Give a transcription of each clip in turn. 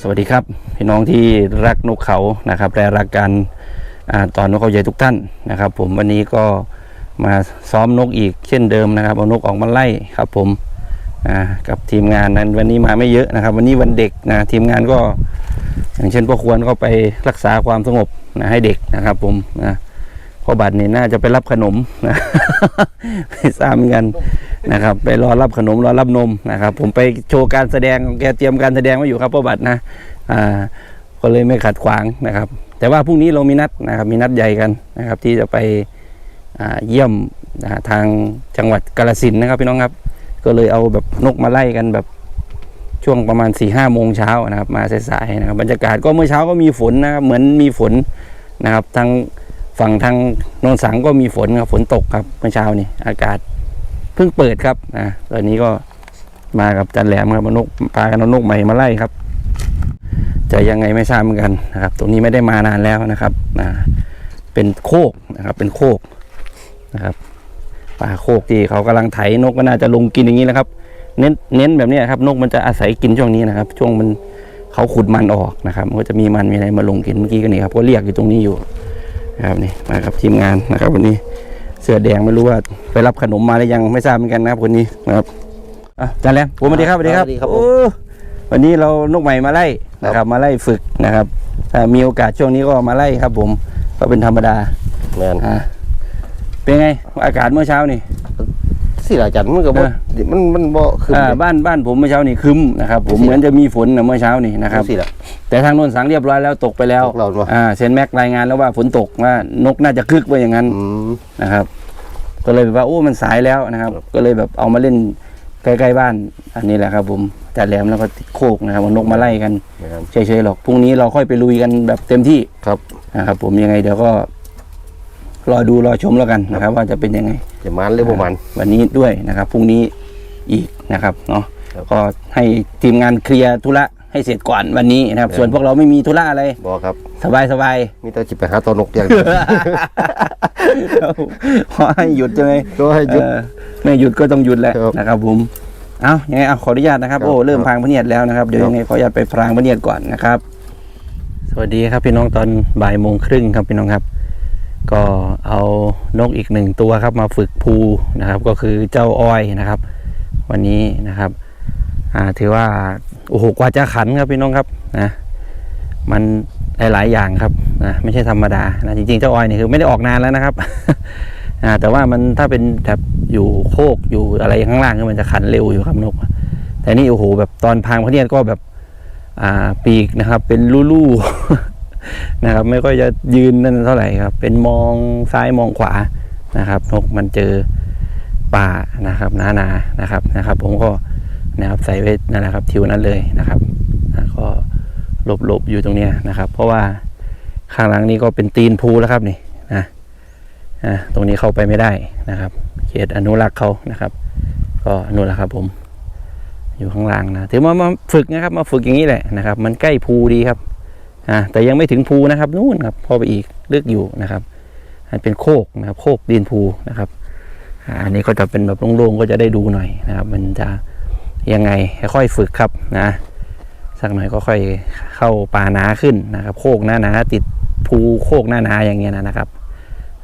สวัสดีครับพี่น้องที่รักนกเขานะครับและรักการอ่าตอนนกเขาใหญ่ทุกท่านนะครับ ผมวันนี้ก็มาซ้อมนกอีกเช่นเดิมนะครับเอานกออกมาไล่ครับผมกับทีมงานนั้นวันนี้มาไม่เยอะนะครับ วันนี้วันเด็กนะทีมงานก็ อย่างเช่นพ่อควรก็ไปรักษาความสงบนะให้เด็กนะครับ ผมนะ พ่อบัตรนี่น่าจะไปรับขนมนะไม่ทราบเหมือนกันนะครับ ไปรอรับขนมรอรับนมนะครับ ผมไปโชว์การแสดงแกเตรียมการแสดงไว้อยู่ครับพ่อบัตรนะอ่าก็เลยไม่ขัดขวางนะครับ แต่ว่าพรุ่งนี้เรามีนัดนะครับ มีนัดใหญ่กันนะครับ ที่จะไปอ่าเยี่ยมทางจังหวัดกาฬสินนะครับพี่น้องครับ ก็เลยเอาแบบนกมาไล่กันแบบช่วงประมาณ4ี่ห้าโมงเช้านะครับ มาสายๆนะครับบรรยากาศก็เมื่อเช้าก็มีฝนนะครับเหมือนมีฝนนะครับทาง ฝั่งทางโนนสังก็มีฝนครับฝนตกครับเมื่อเช้านี่อากาศเพิ่งเปิดครับนะตอนนี้ก็มากับจันแหลมครับนกพากันนกใหม่มาไล่ครับ จะยังไงไม่ทราบเหมือนกันนะครับ ตรงนี้ไม่ได้มานานแล้วนะครับนะเป็นโคกนะครับ เป็นโคกนะครับป่าโคกที่เขากำลังไถนกก็น่าจะลงกินอย่างนี้แหละครับ เน้นเน้นแบบนี้ครับ นกมันจะอาศัยกินช่วงนี้นะครับ ช่วงมันเขาขุดมันออกนะครับมันก็จะมีมันมีอะไรมาลงกินเมื่อกี้ก็นี่ครับก็เรียกอยู่ตรงนี้อยู่ ครับนี่มากับทีมงานนะครับวันนี้เสื้อแดงไม่รู้ว่าไปรับขนมมาหรือยังไม่ทราบเหมือนกันนะครับคนนี้นะครับอะอาจารย์แหลมผมสวัสดีครับสวัสดีครับสวัสดีครับผม โอ้วันนี้เรานกใหม่มาไล่นะครับมาไล่ฝึกนะครับถ้ามีโอกาสช่วงนี้ก็มาไล่ครับ ผมก็เป็นธรรมดาแมนอ่าเป็นไง อากาศเมื่อเช้านี่ สิหลาจันทร์มันก็บ่เออมันมันบ่ขึ้นอ่าบ้านบ้านผมเมื่อเช้านี่ครึ้มนะครับผมเหมือนจะมีฝนนะเมื่อเช้านี่นะครับสิละแต่ทางโน้นสังเรียบร้อยแล้วตกไปแล้วตกแล้วเนอะอ่าเซนแม็กรายงานแล้วว่าฝนตกว่านกน่าจะคึกไว้อย่างนั้น อืม นะครับก็เลยแบบว่าโอ้มันสายแล้วนะครับครับ ก็เลยแบบเอามาเล่นใกล้ๆบ้าน อันนี้แหละครับ ผมจัดแหลมแล้วก็ติดโคกนะครับเอานกมาไล่กันแม่นเฉยๆหรอกพรุ่งนี้เราค่อยไปลุยกันแบบเต็มที่ครับ นะครับ ผมยังไงเดี๋ยวก็รอดูรอชมแล้วกันนะครับ ว่าจะเป็นยังไง จะมันหรือบ่มันวันนี้ด้วยนะครับพรุ่งนี้อีกนะครับเนาะครับก็ให้ทีมงานเคลียร์ธุระให้เสร็จก่อนวันนี้นะครับครับส่วนพวกเราไม่มีธุระอะไรบ่ครับ สบายสบายมีแต่สิไปหาตัวนกอย่างเดียวขอให้หยุดใช่ไหมก็ให้หยุดเออไม่หยุดก็ต้องหยุดแหละครับนะครับผมเอายังไงเอาขออนุญาตนะครับครับโอ้เริ่มพรางพระเนียดแล้วนะครับเดี๋ยวครับยังไงขออนุญาตไปพรางพระเนียดก่อนนะครับ สวัสดีครับพี่น้องตอนบ่ายโมงครึ่งครับพี่น้องครับ ก็เอานกอีกหนึ่งตัวครับมาฝึกภูนะครับ ก็คือเจ้าอ้อยนะครับ วันนี้นะครับถือว่าโอ้โหกว่าจะขันครับพี่น้องครับนะมันหลาย ๆ อย่างครับนะไม่ใช่ธรรมดานะจริงๆเจ้าอ้อยนี่คือไม่ได้ออกนานแล้วนะครับอ่าแต่ว่ามันถ้าเป็นแบบอยู่โคกอยู่อะไรข้างล่างมันจะขันเร็วอยู่ครับนก แต่นี่โอ้โหแบบตอนพางพระเนียดก็แบบอ่าปีกนะครับ เป็นลู่ๆ นะครับ ไม่ค่อยจะยืนนั่นเท่าไหร่ครับ เป็นมองซ้ายมองขวานะครับ นกมันเจอป่านะครับหนาๆนะครับนะครับ ผมก็นะครับใส่ไว้นั่นแหละครับทิวนั้นเลยนะครับอ่าก็หลบๆอยู่ตรงเนี้ยนะครับ เพราะว่าข้างหลังนี้ก็เป็นตีนภูแล้วครับนี่นะอ่าตรงนี้เข้าไปไม่ได้นะครับ เขตอนุรักษ์เขานะครับ ก็นู่นแหละครับ ผมอยู่ข้างล่างนะ ถือว่ามาฝึกนะครับ มาฝึกอย่างนี้แหละนะครับ มันใกล้ภูดีครับ อ่าแต่ยังไม่ถึงภูนะครับนู่นครับพอไปอีกลึกอยู่นะครับอันเป็นโคกนะครับโคกดินภูนะครับอันนี้ก็จะเป็นแบบโล่งๆก็จะได้ดูหน่อยนะครับ มันจะยังไงค่อยฝึกครับนะสักหน่อยก็ค่อยเข้าป่าหนาขึ้นนะครับ โคกหน้าหนาติดภูโคกหน้าหนาอย่างเงี้ยนะครับ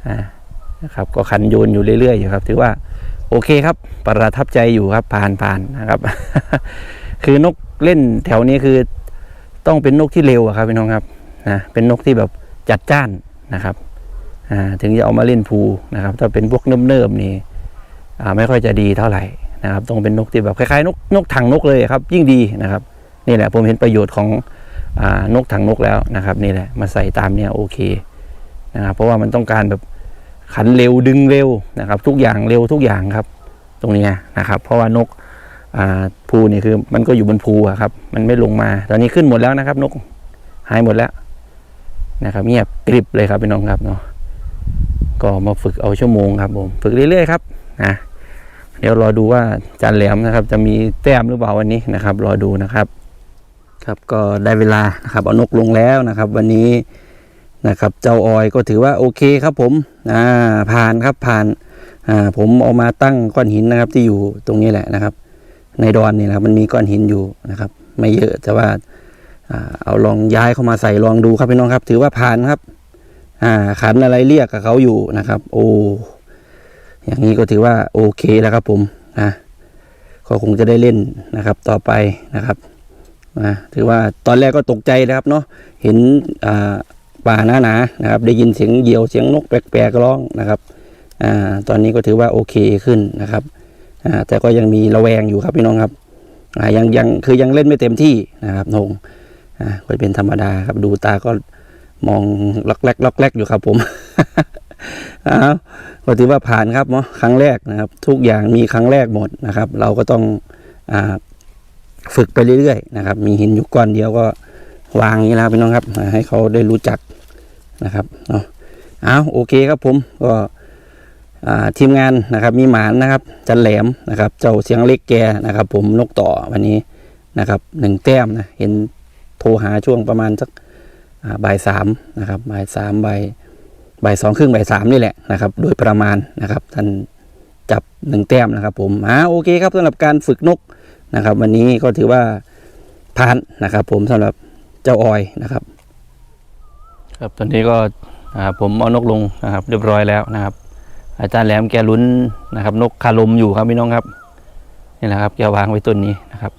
อ่านะครับ ก็คันโยนอยู่เรื่อยๆอยู่ครับ ถือว่าโอเคครับ ประทับใจอยู่ครับผ่านผ่านนะครับ คือนกเล่นแถวนี้คือ ต้องเป็นนกที่เร็วครับพี่น้องครับนะเป็นนกที่แบบจัดจ้านนะครับถึงจะเอามาเล่นภูนะครับ ถ้าเป็นพวกเนิบๆนี่ไม่ค่อยจะดีเท่าไหร่นะครับ ต้องเป็นนกที่แบบคล้ายๆ นกนกถังนกเลยครับ ยิ่งดีนะครับ นี่แหละผมเห็นประโยชน์ของอนกถังนกแล้วนะครับ นี่แหละมาใส่ตามเนี่ยโอเคนะครับเพราะว่ามันต้องการแบบขันเร็วดึงเร็วนะครับ ทุกอย่างเร็วทุกอย่างครับ ตรงนี้นะครับ เพราะว่านก ภูนี่คือมันก็อยู่บนภูอะครับ มันไม่ลงมา ตอนนี้ขึ้นหมดแล้วนะครับ นกหายหมดแล้วนะครับเงียบกริบเลยครับพี่น้องครับเนาะก็มาฝึกเอาชั่วโมงครับผมฝึกเรื่อยๆครับนะเดี๋ยวรอดูว่าจานแหลมนะครับ จะมีแต้มหรือเปล่าวันนี้นะครับ รอดูนะครับ ครับก็ได้เวลานะครับเอานกลงแล้วนะครับ วันนี้นะครับ เจ้าออยก็ถือว่าโอเคครับผมอ่าผ่านครับผ่านอ่าผมเอามาตั้งก้อนหินนะครับที่อยู่ตรงนี้แหละนะครับ ในดอนนี่นะครับ มันมีก้อนหินอยู่นะครับ ไม่เยอะแต่ว่าเอาลองย้ายเข้ามาใส่ลองดูครับพี่น้องครับ ถือว่าผ่านครับ อ่าขันอะไรเรียกกับเขาอยู่นะครับ โอ้อย่างนี้ก็ถือว่าโอเคแล้วครับผมนะก็คงจะได้เล่นนะครับ ต่อไปนะครับนะถือว่าตอนแรกก็ตกใจนะครับเนาะเห็นอ่าป่าหนาหนาๆนะครับ ได้ยินเสียงเหยี่ยวเสียงนกแปลกๆร้องนะครับอ่าตอนนี้ก็ถือว่าโอเคขึ้นนะครับ อ่าแต่ก็ยังมีระแวงอยู่ครับพี่น้องครับอ่ายังยังคือยังเล่นไม่เต็มที่นะครับนงอ่าก็เป็นธรรมดาครับดูตาก็มองล็อกแรกล็อกแรกอยู่ครับผมอ้าวก็ถือว่าผ่านครับเนาะครั้งแรกนะครับ ทุกอย่างมีครั้งแรกหมดนะครับ เราก็ต้องอ่าฝึกไปเรื่อยๆนะครับ มีหินอยู่ก้อนเดียวก็วางอย่างนี้แล้วพี่น้องครับ ให้เขาได้รู้จักนะครับเนาะอาโอเคครับผมก็ ทีมงานนะครับมีหมานนะครับจันแหลมนะครับ เจ้าเสียงเล็กแกนะครับ ผมนกต่อวันนี้นะครับหนึ่งแต้มนะเห็นโทรหาช่วงประมาณสักบ่ายสามนะครับบ่ายสามบ่ายบ่ายสองครึ่งบ่ายสามนี่แหละนะครับ โดยประมาณนะครับท่านจับหนึ่งแต้มนะครับ ผมอ่าโอเคครับสำหรับการฝึกนกนะครับ วันนี้ก็ถือว่าผ่านนะครับ ผมสำหรับเจ้าออยนะครับ ครับตอนนี้ก็อ่าผมเอานกลงนะครับ เรียบร้อยแล้วนะครับ อาจารย์แหลมแกลุ้นนะครับ นกคาลมอยู่ครับพี่น้องครับนี่แหละครับแกวางไว้ต้นนี้นะครับ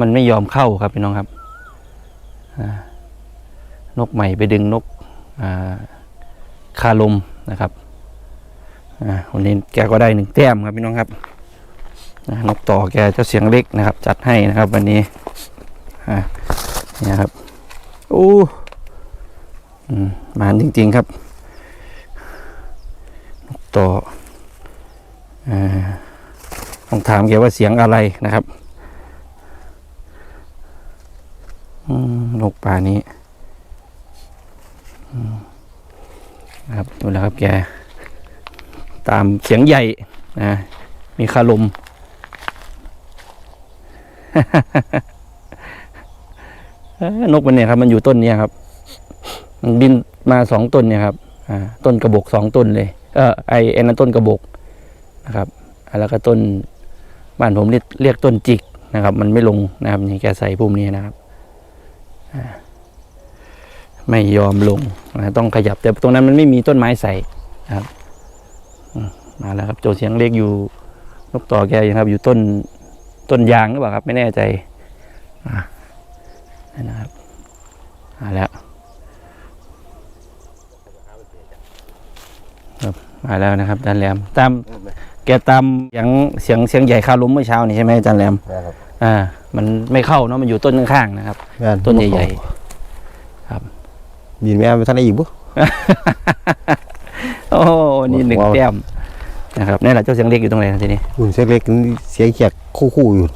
มันไม่ยอมเข้าครับพี่น้องครับนกใหม่ไปดึงนกอ่าคาลมนะครับวันนี้แกก็ได้หนึ่งแต้มครับพี่น้องครับนกต่อแกเจ้าเสียงเล็กนะครับ จัดให้นะครับ วันนี้นี่ครับโอ้มานจริงๆครับ ต่อต้องถามแกว่าเสียงอะไรนะครับนกป่านี้นะครับดูแล้วครับแก ตามเสียงใหญ่นะมีคาลมนกมันเนี่ยครับ มันอยู่ต้นเนี้ยครับ มันบินมาสองต้นเนี่ยครับ อ่า ต้นกระบอกสองต้นเลย เออไอไอ้นั้นต้นกระบอกนะครับแล้วก็ต้นบ้านผมเรียกเรียกต้นจิกนะครับ มันไม่ลงนะครับนี่แกใส่ปุ่มนี้นะครับไม่ยอมลงนะต้องขยับแต่ตรงนั้นมันไม่มีต้นไม้ใส่นะครับมาแล้วครับโจเสียงเรียกอยู่นกต่อแกอยู่ครับ อยู่ต้นต้นยางหรือเปล่าครับ ไม่แน่ใจนั่นะครับมาแล้ว มาแล้วนะครับอาจารย์แหลมตามแกตามเสียงเสียงเสียงใหญ่คาลมเมื่อเช้านี่ใช่ไหมอาจารย์แหลมนะครับอ่า มันไม่เข้าเนาะมันอยู่ต้นข้างๆนะครับ ต้นใหญ่ยินแม่ไปท่านได้อีกบุๆโอ้นี่หนึ่งว้าวแต้มนะครับนี่แหละเจ้าเสียงเล็กอยู่ตรงไหนนะทีนี้หุ่นเส้นเล็กนี่เสียงเขียดคู่ๆอยู่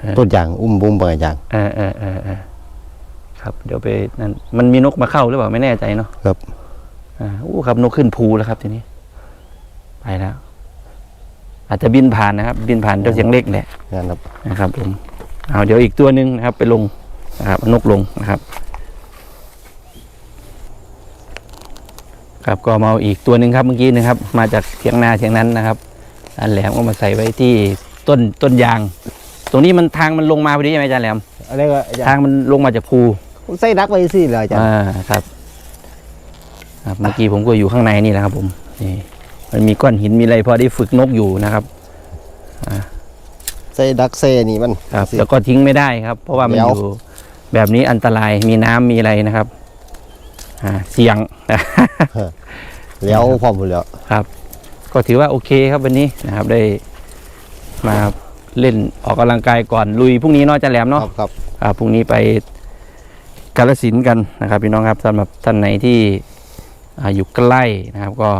เออต้นยางอุ้มบุ้มบางอย่างเออเออเออเออครับเดี๋ยวไปนั่นมันมีนกมาเข้าหรือเปล่าไม่แน่ใจเนาะครับอ่าอู้ครับนกขึ้นภูแล้วครับทีนี้ ไปแล้ว อาจจะบินผ่านนะครับ บินผ่านเจ้าเสียงเล็กแหละงานครับนะครับผมเอาเดี๋ยวอีกตัวหนึ่งนะครับ ไปลงนะครับเอานกลงนะครับ ครับก็มาเอาอีกตัวหนึ่งครับเมื่อกี้นะครับ มาจากเทียงนาเทียงนั้นนะครับอันแหลมก็มาใส่ไว้ที่ต้นต้นยาง ตรงนี้มันทางมันลงมาพอดีใช่ไหมอาจารย์แหลมอะไรก็อาจารทางย์มันลงมาจากภูผมใส่ดักไว้สิเลยอาจารย์อ่าครับ ครับเมื่อกี้ผมก็อยู่ข้างในนี่แหละครับ ผมนี่ มันมีก้อนหินมีอะไรพอได้ฝึกนกอยู่นะครับใส่ดักใส่นี่มันครับสิแล้วก็ทิ้งไม่ได้ครับ เพราะว่ามันเดี๋อยวยู่แบบนี้อันตรายมีน้ำมีอะไรนะครับอ่าเสี่ยงแล้วพร้อมหมดแล้วครับ ก็ถือว่าโอเคครับวันนี้นะครับได้มาเล่นออกกำลังกายก่อนลุยพรุ่งนี้เนาะอาจะแหลมคเนาะรับครับอ่าพรุ่งนี้ไปกาลสินธุ์กันนะครับพี่น้องครับสำหรับท่านไหนที่อ่าอยู่ใกล้นะครับ ก็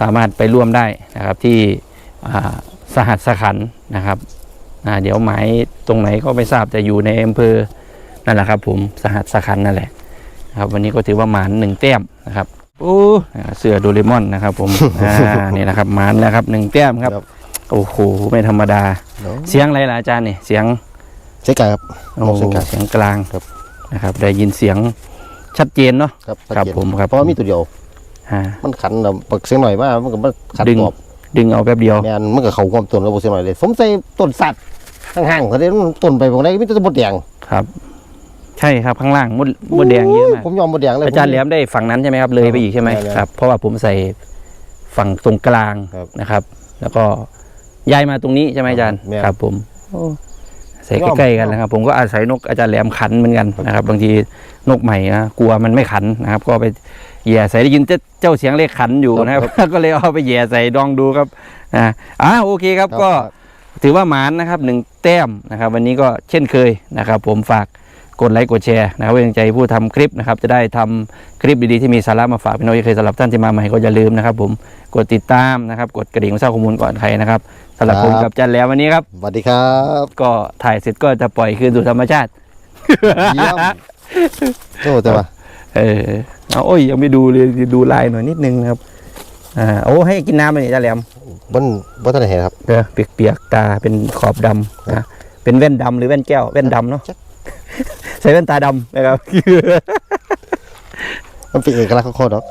สามารถไปร่วมได้นะครับที่อ่าสหัสขันธ์นะครับอ่าเดี๋ยวหมายตรงไหนก็ไม่ทราบแต่อยู่ในอำเภอนั่นแหละครับผมสหัสขันธ์นั่นแหละนะครับวันนี้ก็ถือว่าหมานหนึ่งแต้มนะครับโอ้อ่าเสื้อโดเรมอนนะครับ ผมอ่านี่นะครับหมานแล้วครับหนึ่งแต้มครับ โอ้โหไม่ธรรมดาเดี๋ยวเสียงอะไรล่ะอาจารย์นี่เสียงใช้กันครับโอ้โหเสียงกลางเสียงกลางครับนะครับ ได้ยินเสียงชัดเจนเนาะครับครับชัดเจนผมครับเพราะว่ามีตัวเดียว อ่า มันขันแล้วปักเสียงหน่อยมากมันก็มันขันดึง ตอบดึงเอาแป๊บเดียว แม่นมันก็เขาความต้นกับเสียงหน่อยเลยผมใส่ต้นสัตว์ห่างๆเขาได้มันต้นไปบางได้มีแต่ต้นบดแดงครับ ใช่ครับข้างล่างมดมดแดงเยอะมาก ผมยอมหมดแดงเลย อาจารย์แหลมได้ฝั่งนั้นใช่ไหมครับเลยไปอีกใช่ไหมใช่ครับครับเพราะว่าผมใส่ฝั่งตรงกลางครับนะครับ แล้วก็ย้ายมาตรงนี้ใช่ไหมอาจารย์แม่นครับ ผมโอ้ใส่ใกล้ๆกันนะครับ ผมก็อาศัยนกอาจารย์แหลมขันเหมือนกันนะครับ บางทีนกใหม่นะกลัวมันไม่ขันนะครับ ก็ไป แย่ใส่ได้ยินเจ้าเจ้าเสียงเลขขันอยู่นะครับก็เลยเอาไปแย่ใส่ดองดูครับอ่าอ่าโอเคครับครับก็ถือว่าหมานนะครับหนึ่งแต้มนะครับ วันนี้ก็เช่นเคยนะครับ ผมฝากกดไลค์กดแชร์นะครับเพื่อเป็นกำลังใจผู้ทำคลิปนะครับ จะได้ทำคลิปดีๆที่มีสาระมาฝากพี่น้องที่เคยสำหรับท่านที่มาใหม่ก็อย่าลืมนะครับ ผมกดติดตามนะครับ กดกระดิ่งเพื่อทราบข้อมูลก่อนใครนะครับสำหรับผมกับจันแล้ววันนี้ครับสวัสดีครับ ก็ถ่ายเสร็จก็จะปล่อยคืนสู่ธรรมชาติเยี่ยมโอ้แต่ว่า เออเอาโอ้ยยังไม่ดูเลยดูลายหน่อยนิดนึงนะครับ อ่าโอ้ให้กินน้ำเลยนี่จันแหลมบนบนทะเลเห็นครับเออเปียกๆตาเป็นขอบดำนะเป็นแว่นดำหรือแว่นแก้วแว่นดำเนาะจ๊ะใส่แว่นตาดำนะครับมันเป็นเอกลักษณ์ของคนเนาะ